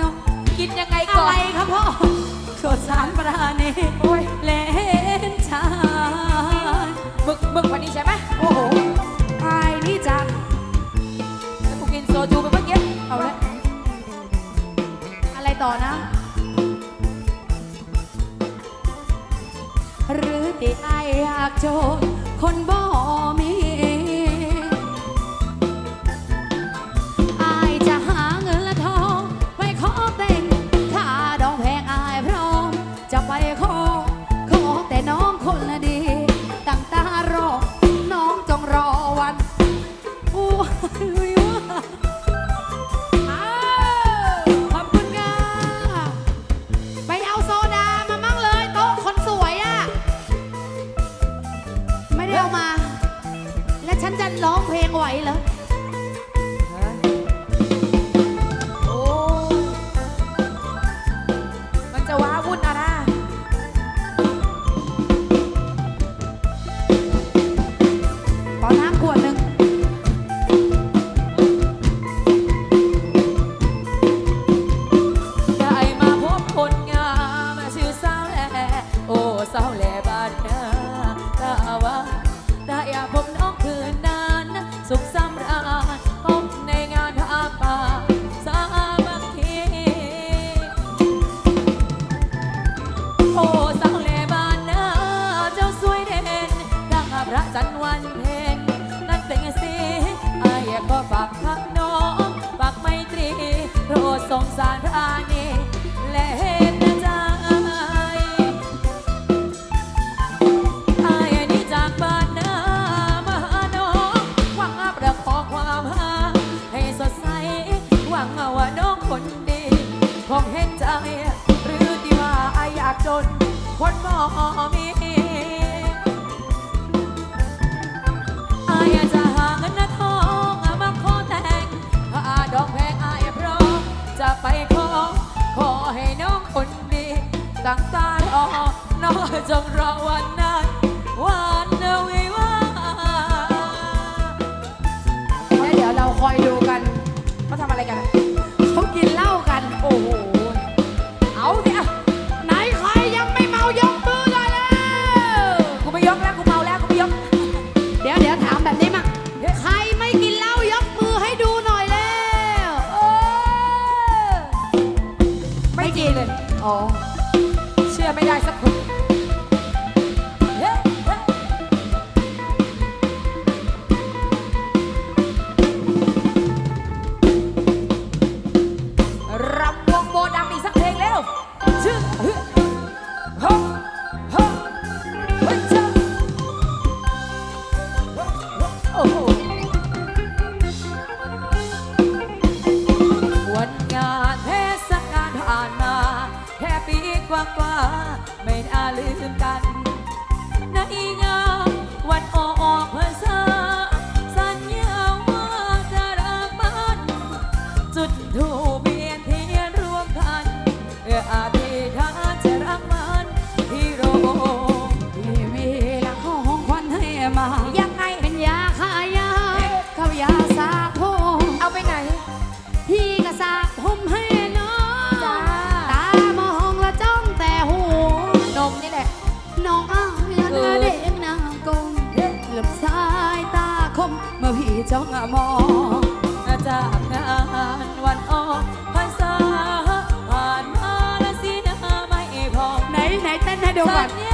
น้องกินยังไงก่อนอะไรครับพ่อสดสารปราณีโอ้ยเล่นชาบึกบึกกว่านี้ใช่ไหมโอ้โหไอ้นี่จังแล้วกูกินโซจูไปเมื่อกี้เอาละอะไรต่อนะหรือที่ไออยากโจร พระจันทร์วันเพ็ญนั่นเป็นเสียงอายขอฝาก ไม่น่าลืมกันในงาน จ้องมองจากงานวันออกพรรษาผ่านมาแล้วสีหน้าไม่พองไหนไหนเต้นให้ดูก่อน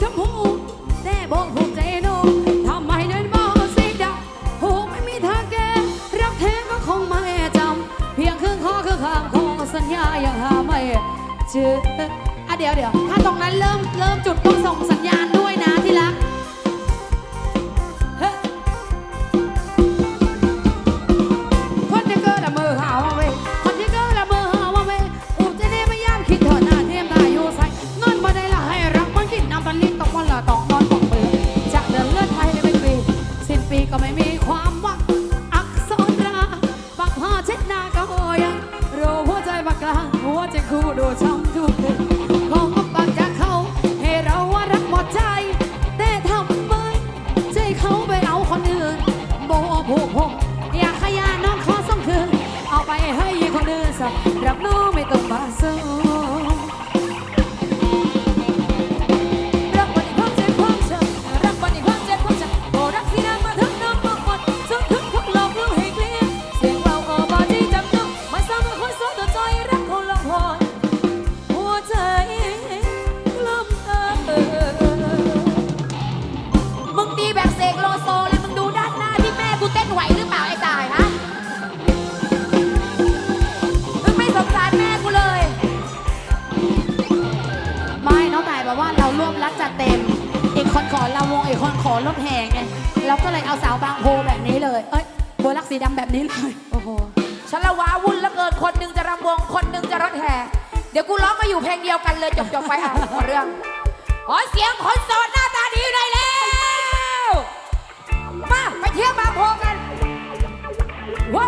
ชมพูแต่บอกผูใจโนทำไมเดินมองสีดำหูไม่มีทางแก้รักแท้ก็คงไม่จำเพียงครึ่งข้อคือข้างสัญญายังหาไม่เจออะเดี๋ยวเดี๋ยวถ้าตรงนั้นเริ่มเริ่มจุดต้องส่งสัญญาณ คนหนึ่งจะรำวง คนหนึ่งจะรถแห่ เดี๋ยวกูร้องมาอยู่เพลงเดียวกันเลยจบจบไปอะขอเรื่อง ขอเสียงคนโสดหน้าตาดีหน่แล้ว มา ไปเที่ยวบางโพกันว้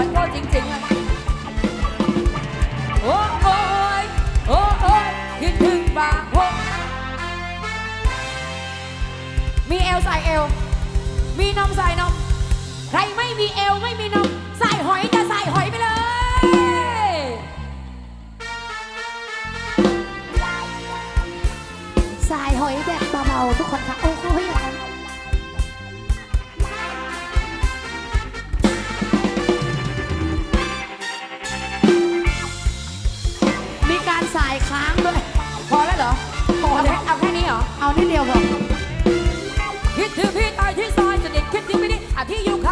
มันก็จริงๆอะโอ้โอ้ยโอ้โอ้ยคิดถึงปากมีเอลใส่เอล มีนมใส่นม ใครไม่มีเอลไม่มีนมใส่หอยจะใส่หอยไปเลยสาหอยแบบเบาๆทุกคนค่ะ โอ้โห นี่เดียวบอคิดถึงพี่ตายที่ซอยจสดิทคิดถึงไม่ดีอะที่อยู่ค่ะ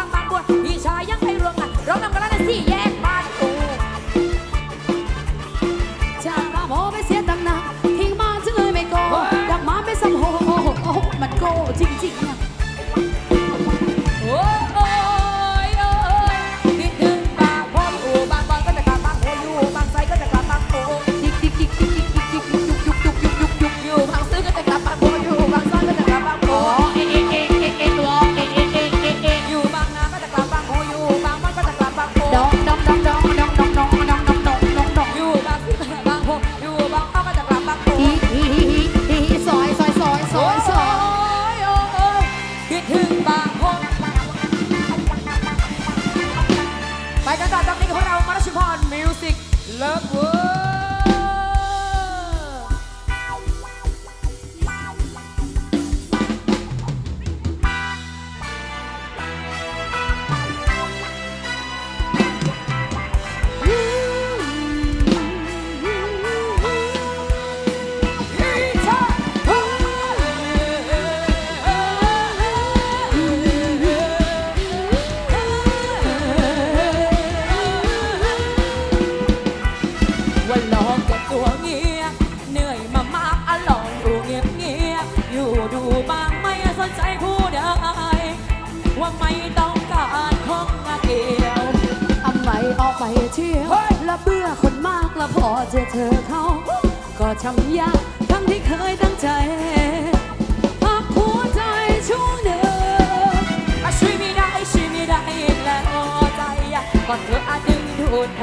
จ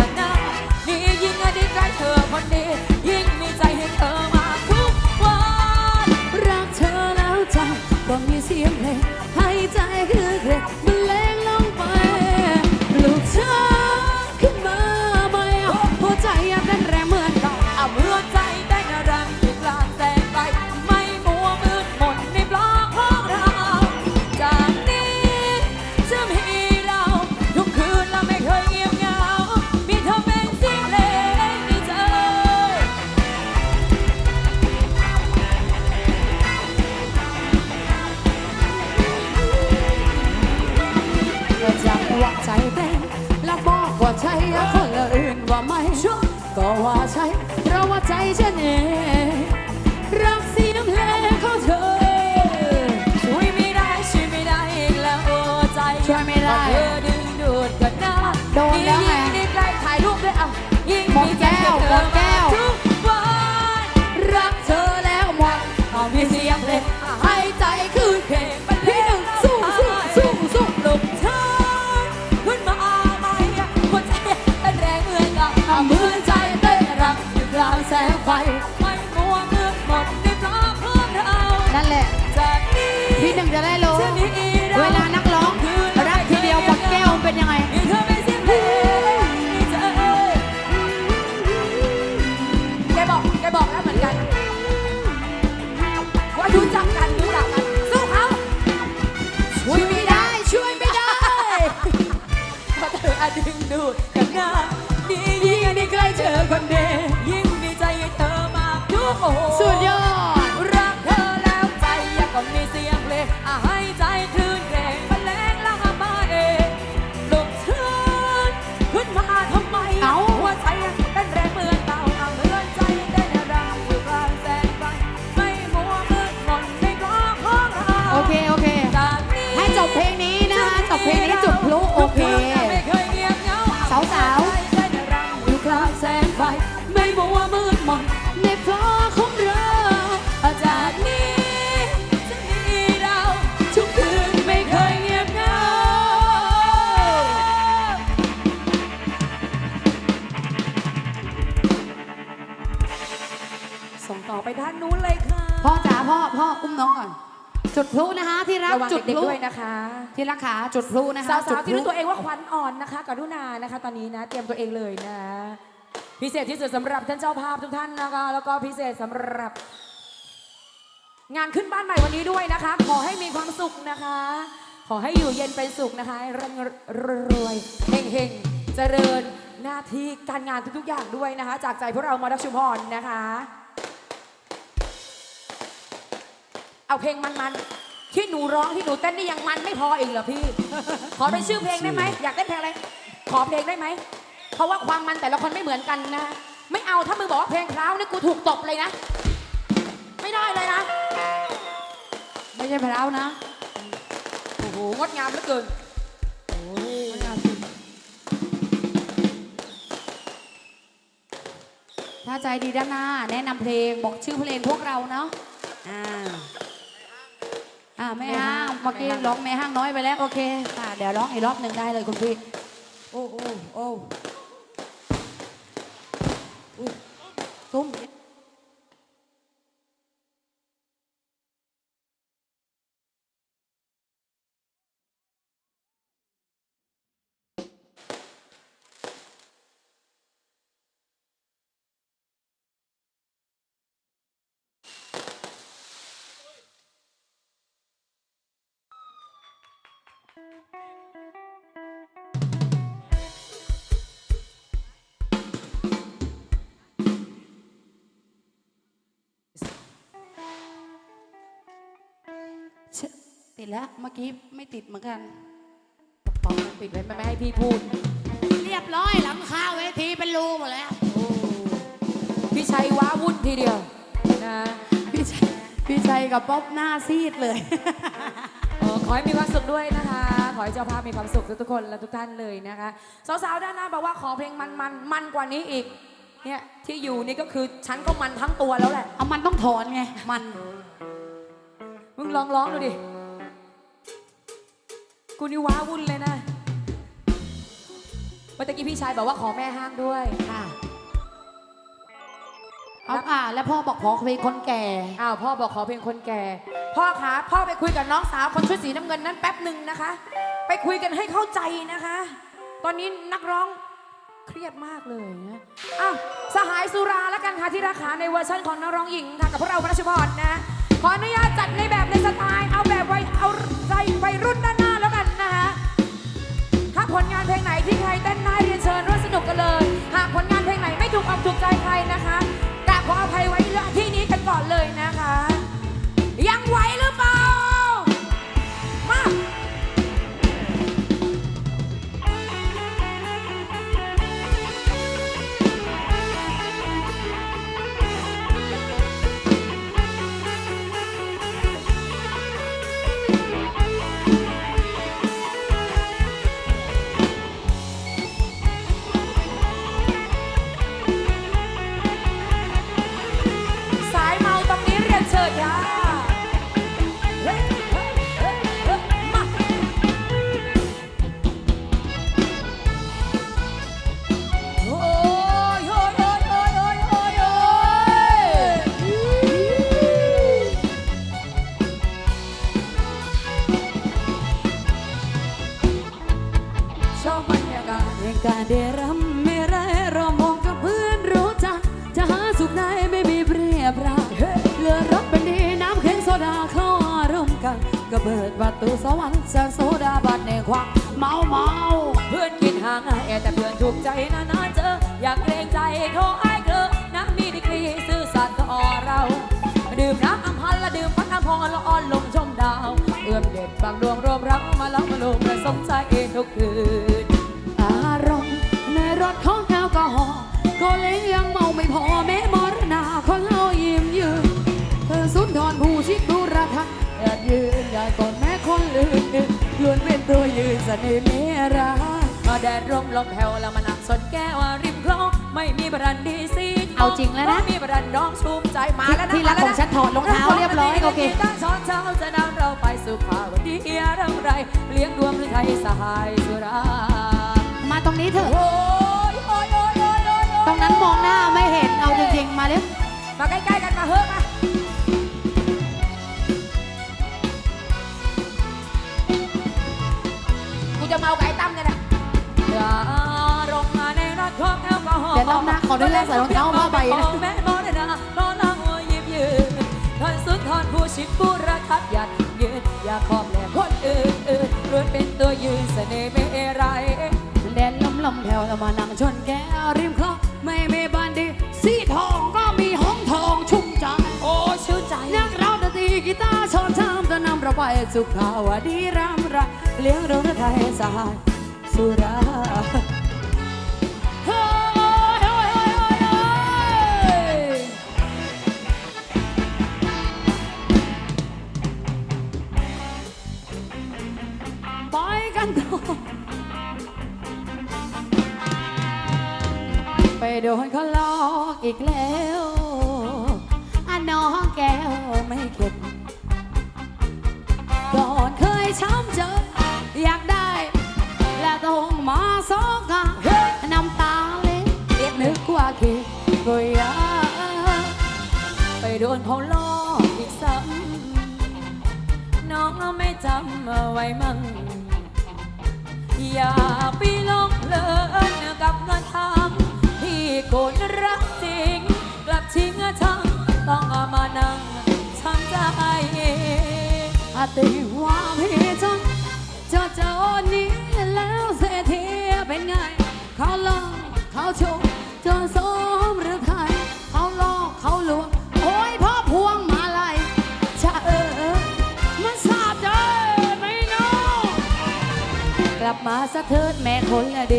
วบอกว่าใช่คนอื่นว่าไม่ชัวก็ว่าใช่เพราะว่าใจฉันเอง ยิ่งอันนี้ อพ่ออุ้มน้องก่อน จุดพลุนะคะ ที่รักระวังจุดเด็กพลุๆด้วยนะคะที่รักขาจุดพลุนะคะสาจุดวๆพที่ลุรู้ตัวเองว่าควันอ่อนนะคะกรุณานะคะ ตอนนี้นะ เตรียมตัวเองเลยนะ พิเศษที่สุดสำหรับท่านเจ้าภาพทุกท่านนะคะ แล้วก็พิเศษสำหรับ งานขึ้นบ้านใหม่วันนี้ด้วยนะคะ ขอให้มีความสุขนะคะ ขอให้อยู่เย็นเป็นสุขนะคะให้ร่ำรวยเฮงเฮงๆเจริญหน้าที่การงานทุกๆอย่างด้วยนะคะ จากใจพวกเรามาดักชุมพรนะคะ เอาเพลงมันๆที่หนูร้องที่หนูเต้นนี่ยังมันไม่พออีกเหรอพี่ ขอเป็นชื่อเพลงได้ไหมอยากเต้นเพลงอะไร ขอเพลงได้ไหม เพราะว่าความมันแต่ละคนไม่เหมือนกันนะ ไม่เอาถ้ามึงบอกว่าเพลงพร้าวนี่กูถูกตบเลยนะ ไม่ได้เลยนะ ไม่ใช่พร้าวนะ โอ้โหงดงามเหลือเกินถ้าใจดีด้านหน้า แนะนำเพลงบอกชื่อเพลงพวกเราเนาะอ่า อ่าแม่ห้างเมื่อกี้ร้องแม่ห้างน้อยไปแล้วโอเคค่ะเดี๋ยวร้องอีกรอบหนึ่งได้เลยคุณพี่โอ้โอ้โอ้อุ๊ยตุ้ม ติดแล้วเมื่อกี้ไม่ติดเหมือนกันปองปิดไว้ไม่ให้พี่พูด เรียบร้อยหลังคาเวทีเป็นรูหมดแล้ว พี่ชัยว้าวุ่นทีเดียวนะพี่ชัยพี่ชัยกับป๊อบหน้าซีดเลย เออขอให้มีความสุขด้วยนะคะ ขอให้เจ้าภาพมีความสุขทุกๆคนและทุกท่านเลยนะคะสาวๆด้านหน้าบอกว่าขอเพลงมันมันๆมันกว่านี้อีกเนี่ยที่อยู่นี่ก็คือฉันก็มันทั้งตัวแล้วแหละ เอามันต้องถอนไง มัน มึงลองร้องดูดิ กูนี่ว้าวุ่นเลยนะเมื่อตะกี้พี่ชายบอกว่าขอแม่ห้างด้วย ค่ะเอาอ่าแล้วพ่อบอกขอเพลงคนแก่ อ้าวพ่อบอกขอเพลงคนแก่ พ่อคะพ่อไปคุยกับน้องสาวคนชุดสีน้ำเงินนั้นแป๊บหนึ่งนะคะ ไปคุยกันให้เข้าใจนะคะ ตอนนี้นักร้องเครียดมากเลยนะอ้าวสหายสุราแล้วกันค่ะที่ราคาในเวอร์ชันของนักร้องหญิงค่ะกับพวกเราพระราชพรนะ ขออนุญาตจัดในแบบในสไตล์เอาแบบไว้เอาใจวัยรุ่นด้านหน้า ผลงานเพลงไหนที่ใครเต้นได้เรียนเชิญร่วมสนุกกันเลย หากผลงานเพลงไหนไม่ถูกอกถูกใจใครนะคะกราบขออภัยไว้ณที่นี้กันก่อนเลยนะคะ กันก็เปิดประตูสวรรค์แสงโซดาบัดในความเมาเมาเพื่อนกินห่างแอแต่เพื่อนถูกใจนานๆเจอ อยากเกรงใจเขาไอ้เธอน้ำมีดีกรีซื่อสัตย์ต่อเรา ดื่มน้ำอัมพันและดื่มพันน้ำพองละอ่อนลงชมดาว เอื้อมเด็ดบางดวงรวมรักมาแล้วมาลงประสมใจทุกคืนอารมณ์ในรถของแอลกอฮอล์ก็เลยยังเมาไม่พอแม้ ตัวยืนเสน่ห์เมรามาแดดร่มลมแผ่วแล้วมานั่งสนแก้วริมคลอง ไม่มีบรันดีซีทเอาจริงแล้วนะ ไม่มีบรันน้องชูมใจมาแล้วนะที่รักของฉันถอดรองเท้าเรียบร้อยโอเคตั้งช้อนเช้าจะนำเราไปสู่ข่าวดีรำไร เลี้ยงดวงหรือไทยสหายสุรา มาตรงนี้เถอะโอ้ยโอ้ยโอ้ยโอ้ยโอ้ยโอ้ยตรงนั้นมองหน้าไม่เห็นเอาจริงๆ มาเร็วมาใกล้ๆกันมาเฮ้อะมา เดี๋ยวรอบหน้าขออนุญาตใส่รองเท้าผ้าใบนะแม่มอนะนะนอนลังหัวยิบยืนทอนสุดทอนผู้ชิดผู้รักทัดหยัดยืนอย่าคอมแหลกคนอื่นอื่นล้วนเป็นตัวยืนเสน่ห์ไม่ไรแดนลมลมแถวแล้วมานั่งชนแก้วริมคลองไม่มีบันดีสีทองก็มีห้องทองชุ่มใจโอ้ชื่นใจนักเราดนตรีกีตาร์ชอนชามจะนำเราไปสุขาวดีรำไรเลี้ยงดวงไทยสหายสุรา ไปโดนเขาหลอกอีกแล้วอันน้องแก้วไม่เข็ดก่อนเคยช้ำเจออยากได้ และต้องมาสองกาน้ำตาเล็ดเรียกนึนึกกว่าคิดก็อยากไปโดนเขาลอกอีกซ้ำน้องไม่จำเอาไว้มั่ง อย่าไปหลงเพลินกับเงินทางที่คนรักจริง กลับทิ้งทั้งต้องเอามานั่งช้ำใจอาติว่าพี่ มาสะเทินแม่คนละเด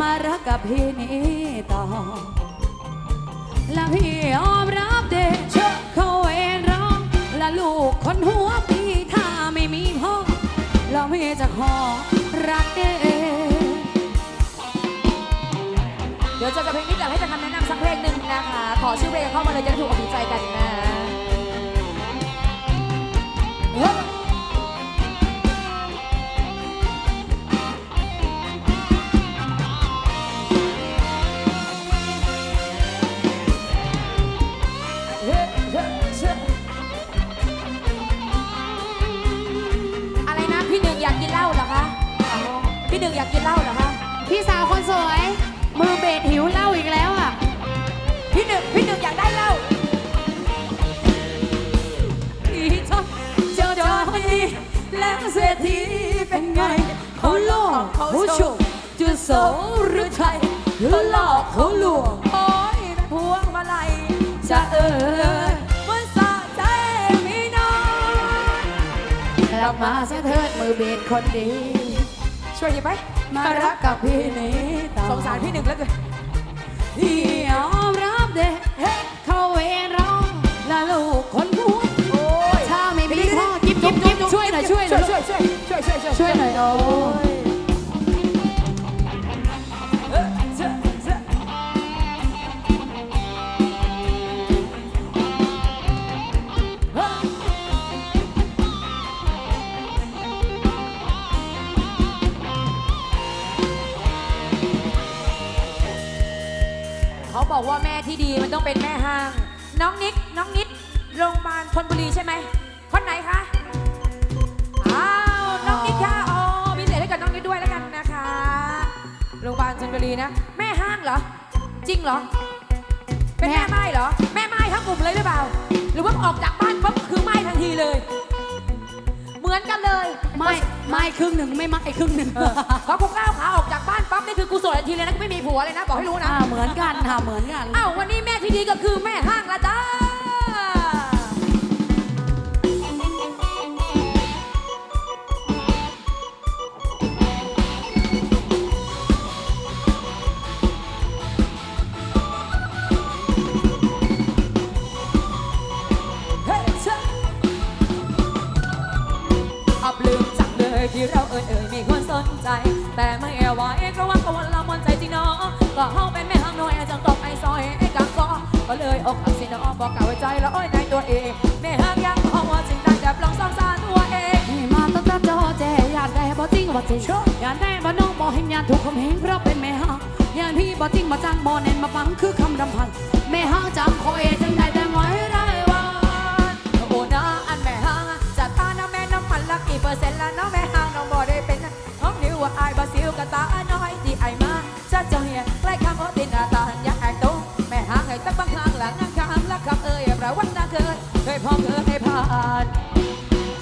มารักกับพี่นี้ต่อ และพี่ยอมรับเดชเขาเองร้อง และลูกคนหัวพี่ถ้าไม่มีพ่อเราพี่จะขอรักเองเดี๋ยวจะกับเพลงนี้อยากให้จะทำแนะนำสักเพลงหนึ่งนะคะ ขอชื่อเพลงเข้ามาเลยจะถูกอกถูกใจกันนะ จะโสหรือไทยเขาหลอกเขาลวงโอ้ยเป็นพวงมาลัยจะเอ่ยมันสะใจมีน้อยกลับมาเสียเถิดมือเบสคนดี ช่วยหยิบไหมมารักกับพี่นี้ต่สงสารพี่หนึ่งแล้วเกินพี่ยอมรับเด็กเขาเวรเราและลูกคนพวงโอ้ยถ้าไม่มีพ่อจิ๊บจิ๊บจิ๊บช่วยหน่อยช่วยหน่อยช่วยช่วยช่วยช่วยช่วยช่วยหน่อยโอ้ ไม่ไม่ครึ่งหนึ่งไม่ไม่ครึ่งหนึ่งเออพอกูก้าวขาออกจากบ้านปั๊บนี่คือกูโสดทันทีเลยนะกูไม่มีผัวเลยนะบอกให้รู้นะอ่าเหมือนกันค่ะเหมือนกัน อ้าววันนี้แม่ที่ดีก็คือแม่ห้างละจ้า ใจ แต่ไม่เอาไว้เพราะว่ากังวลละมนใจจริงเนาะก็เฮาเป็นแม่ห้างน้อยจังตกไอ้ซอยไอ้กังก็ก็เลยอกหักสิเนาะบอกกล่าวไว้ใจแล้วอ้อยในตัวเองแม่ห้างยังเอาว่าจริงได้แต่ปลองสองสารตัวเองนี่มาตั้งแต่จอแจอยากได้บ่จริงบ่จริงอยากได้บ่น้องบ่เห็นยานถูกคมเหงเพราะเป็นแม่ห้างยานพี่บ่จริงบ่จังบ่เน้นมาฟังคือคำรำพันแม่ห้างจำคอยจังได้แต่ไว้ได้ว่าโอ้นะอันแม่ห้างจะตานะแม่น้ำมันละกี่เปอร์เซ็นต์ละน้องแม่ ตาน้อยที่ไอมาจะเจอเฮียใกล้คำโอตินอาตาอยากแอกตุ้งแม่ห้างให้ตั้งบางครั้งหลังนั่งคำละคำเอ่ยประวัตินาเคยเคยพอเคยผ่าน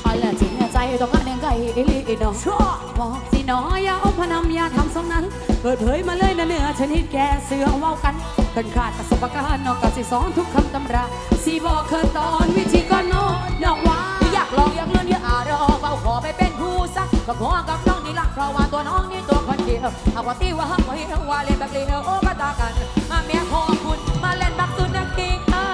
ใครละจริงใจต้องการยังไงอีหลีอีน้องชั่วบอกสิน้อยอย่าเอาพนำอย่าทำทรงนั้น เปิดเผยมาเลยนะเนื้อชนิดแกเสือเว้ากันเป็นขาดประสบการณ์นอกจากสิสอนทุกคำตำราสิบอกเคยตอนวิธีก่อนนอนนอกว่าอยากลองอยากเลื่อนอยากอารอเฝ้าขอไปเป็นคู่ซะก็ขอกับน้องนี่ละเพราะว่าตัวน้องนี่ตัวคน เอาว่าตีว่าฮักไว้ว่าเล่นแบบเลี้ยวโอ้มาตากันมาเมียขอคุณมาเล่นบักสุดนักกิงอา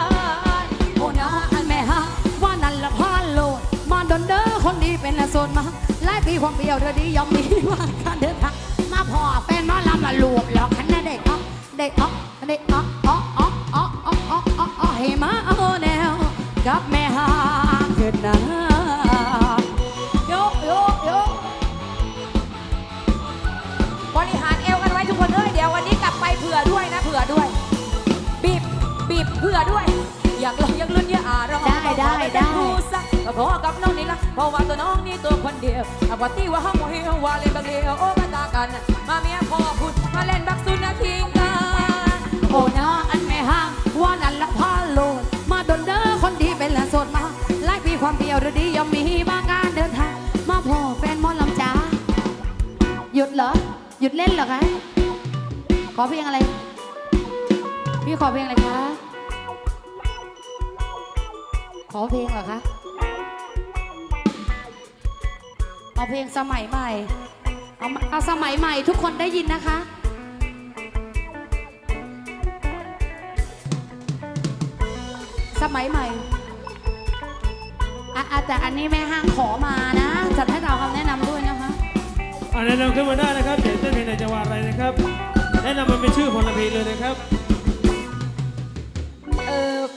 โอ้นาอันแม่ฮะว่านั่นละพานโลดมาดนเด้อคนดีเป็นละโซนมาหลายปีความเปียวเธอดียอมมีว่าการเดินทางมาพอแฟนมาลำละลวบหลอกคันนะเด็กอ๊อกได้อ๊อก บีบเผื่อด้วย อยากลองอยากเลื่อนอยากอารอได้ได้ขอปเป็นได้คู่ซะก็ขอกับน้องนี่ละเพราะว่าตัวน้องนี่ตัวคนเดียวเอาว่าตีว่าฮักไว้ว่าเล่นแบบเลี้ยวโอ้มาตากัน มาเมียขอคุณมาเล่นบักสุดนักกิงอายโอ้นาอันแม่ห้างว่านั่นละพาโลดมาดนเด้อคนดีเป็นละโสดมาหลายปีความเดียวหรือดียอมมีบางการเดินทาง มาพ่อแฟนหมอลำจ้าหยุดเหรอ หยุดเล่นเหรอคะขอเพลงอะไร พี่ขอเพลงอะไรคะ ขอเพลงเหรอคะ เอาเพลงสมัยใหม่ เอาเอาสมัยใหม่ทุกคนได้ยินนะคะสมัยใหม่อะแต่อันนี้แม่ห้างขอมานะ จัดให้เราคำแนะนำด้วยนะคะอ่าแนะนำขึ้นมาได้นะครับเดี๋ยวเต้นเพลงในจังหวะอะไรนะครับ แนะนำมันเป็นชื่อผลเพลงเลยนะครับ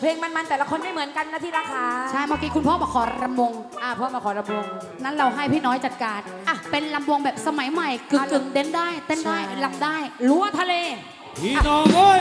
เพลงมันๆแต่ละคนไม่เหมือนกันนะที่ราคาใช่เมื่อกี้คุณพ่อบอกขอรำวง อะพ่อมาขอระบวงนั้นเราให้พี่น้อยจัดการ อะ เป็นลำวงแบบสมัยใหม่กึ่งอะกึ่งๆเต้นได้ เต้นได้ใช่ลำได้ รั้วทะเล พี่น้องเอ้ย